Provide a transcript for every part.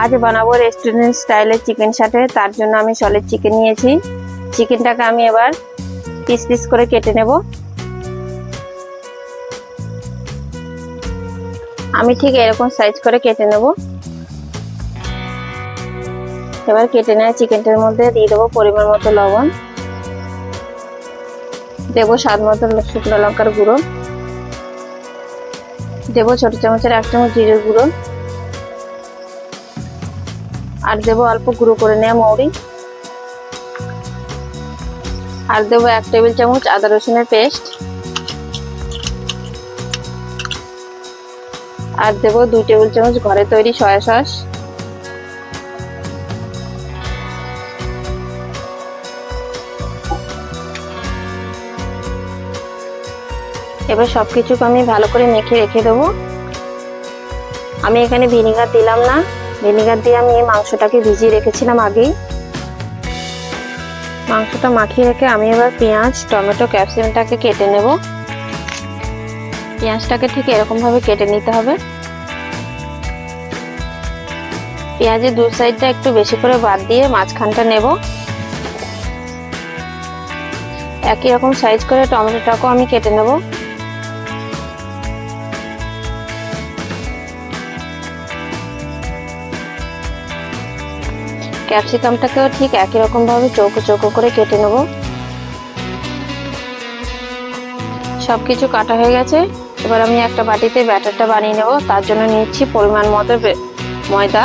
আজ বানাবো রেস্টুরেন্ট স্টাইলের চিকেন সাথে। তার জন্য আমি সলের চিকেন নিয়েছি। চিকেনটাকে আমি এবার পিস পিস করে কেটে নেব। আমি ঠিক এরকম সাইজ করে কেটে নেব। এবার কেটে নেওয়া চিকেনটার মধ্যে দিয়ে দেবো পরিমাণ মতো লবণ। দেবো স্বাদ মতো শুকনো লঙ্কার গুঁড়ো। দেবো ছোট চামচের এক চামচ জিরের গুঁড়ো। আর দেবো অল্প গুঁড়ো করে নেওয়া মৌরি। আর দেবো এক টেবিল চামচ আদা রসুনের পেস্ট। আর দেবো দুই টেবিল চামচ ঘরে তৈরি সয়া সস। এবার সব কিছুকে আমি ভালো করে মেখে রেখে দেবো। আমি এখানে ভিনিগার দিলাম না। ভিনিগার দিয়ে আমি এই মাংসটাকে ভিজিয়ে রেখেছিলাম আগেই। মাংসটা মাখিয়ে রেখে আমি এবার পেঁয়াজ, টমেটো, ক্যাপসিকামটাকে কেটে নেব। পেঁয়াজটাকে ঠিক এরকম ভাবে কেটে নিতে হবে। পেঁয়াজের দু সাইডটা একটু বেশি করে বাদ দিয়ে মাঝখানটা নেব। একই রকম সাইজ করে টমেটোটাকেও আমি কেটে নেব। ক্যাপসিকামটাকেও ঠিক একই রকম ভাবে চৌকো চৌকো করে কেটে নেব। সবকিছু কাটা হয়ে গেছে। এবার আমি একটা বাটিতে ব্যাটারটা বানিয়ে নেব। তার জন্য নিচ্ছি পরিমাণ মতো ময়দা।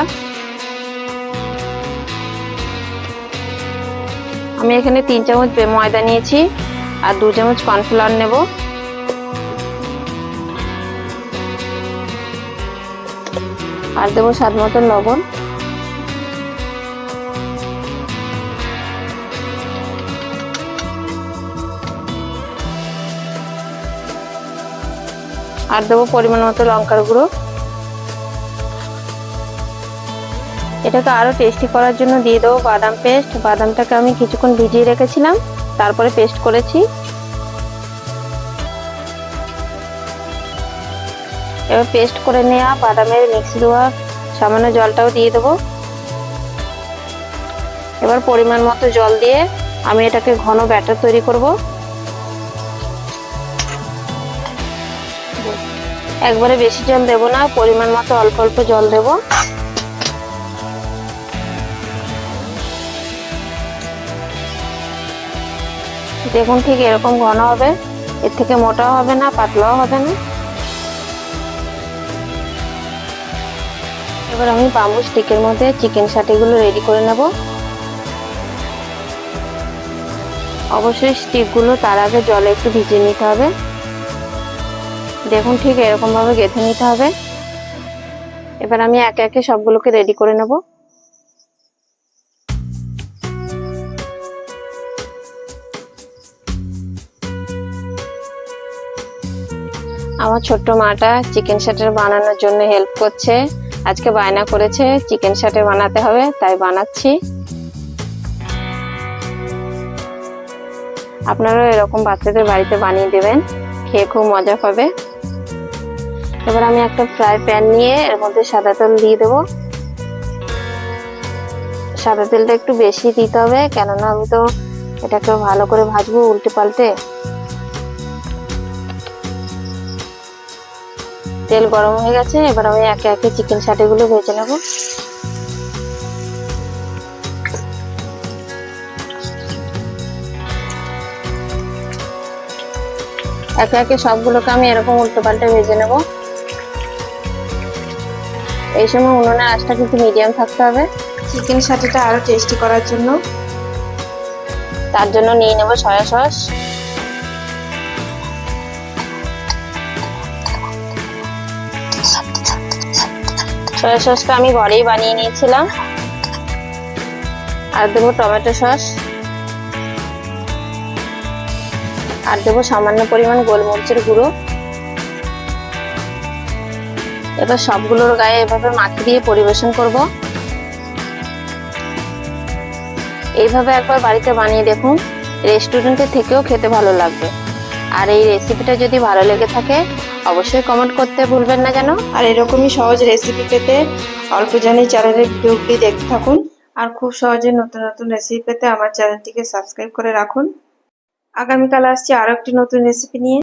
আমি এখানে তিন চামচ ময়দা নিয়েছি আর দু চামচ কর্নফ্লাওয়ার নেব। আর দেবো স্বাদ মতো লবণ। আর দেবো পরিমাণ মতো লঙ্কার গুঁড়ো। এটাকে আরও টেস্টি করার জন্য দিয়ে দেবো বাদাম পেস্ট বাদামটাকে আমি কিছুক্ষণ ভিজিয়ে রেখেছিলাম। তারপরে পেস্ট করেছি। এবার পেস্ট করে নেওয়া বাদামের মিক্সি দেওয়া সামান্য জলটাও দিয়ে দেবো। এবার পরিমাণ মতো জল দিয়ে আমি এটাকে ঘন ব্যাটার তৈরি করব। একবারে বেশি জল দেব না, পরিমাণ মতো অল্প অল্প জল দেব। দেখুন ঠিক এরকম ঘন হবে, এর থেকে মোটাও হবে না, পাতলাও হবে না। এবার আমি বাম্বু স্টিকের মধ্যে চিকেন সাটিগুলো রেডি করে নেব। অবশ্যই স্টিকগুলো তার আগে জলে একটু ভিজিয়ে নিতে হবে। দেখুন, ঠিক এরকম ভাবে গেঁথে নিতে হবে। এবার আমি একে একে সবগুলোকে রেডি করে নেব। আমার ছোট্ট মাটা চিকেন শাটার বানানোর জন্য হেল্প করছে। আজকে বায়না করেছে চিকেন শাটার বানাতে হবে, তাই বানাচ্ছি। আপনারাও এরকম বাচ্চাদের বাড়িতে বানিয়ে দেবেন, খেয়ে খুব মজা পাবে। এবার আমি একটা ফ্রাই প্যান নিয়ে এর মধ্যে সাদা তেল দিয়ে দেবো। সাদা তেলটা একটু বেশি দিতে হবে, কেননা আমি তো এটাকে ভালো করে ভাজবো উল্টে পাল্টে। তেল গরম হয়ে গেছে, এবার আমি একে একে চিকেন সাটিগুলো ভেজে নেব। একে একে সবগুলোকে আমি এরকম উল্টো পাল্টে ভেজে নেব। এই সময় উনুনের আঁচটা কিন্তু মিডিয়াম থাকতে হবে। চিকেন সাথেটা আরও টেস্টি করার জন্য। তার জন্য নিয়ে নেব সয়া সস সয়া সসটা আমি ঘরেই বানিয়ে নিয়েছিলাম। আর দেবো টমেটো সস আর দেবো সামান্য পরিমাণ গোলমরিচের গুঁড়ো। এবার সবগুলোর গায়ে এভাবে মাখিয়ে দিয়ে পরিবেশন করব। এইভাবে একবার বাড়িতে বানিয়ে দেখুন রেস্টুরেন্টের থেকেও খেতে ভালো লাগবে। আর এই রেসিপিটা যদি ভালো লেগে থাকে, অবশ্যই কমেন্ট করতে ভুলবেন না যেন। আর এরকমই সহজ রেসিপি পেতে অল্প জানি চ্যানেলের ভিডিওগুলি দেখতে থাকুন। আর খুব সহজে নতুন নতুন রেসিপি পেতে আমার চ্যানেলটিকে সাবস্ক্রাইব করে রাখুন। আগামীকাল আসছি আরও একটি নতুন রেসিপি নিয়ে।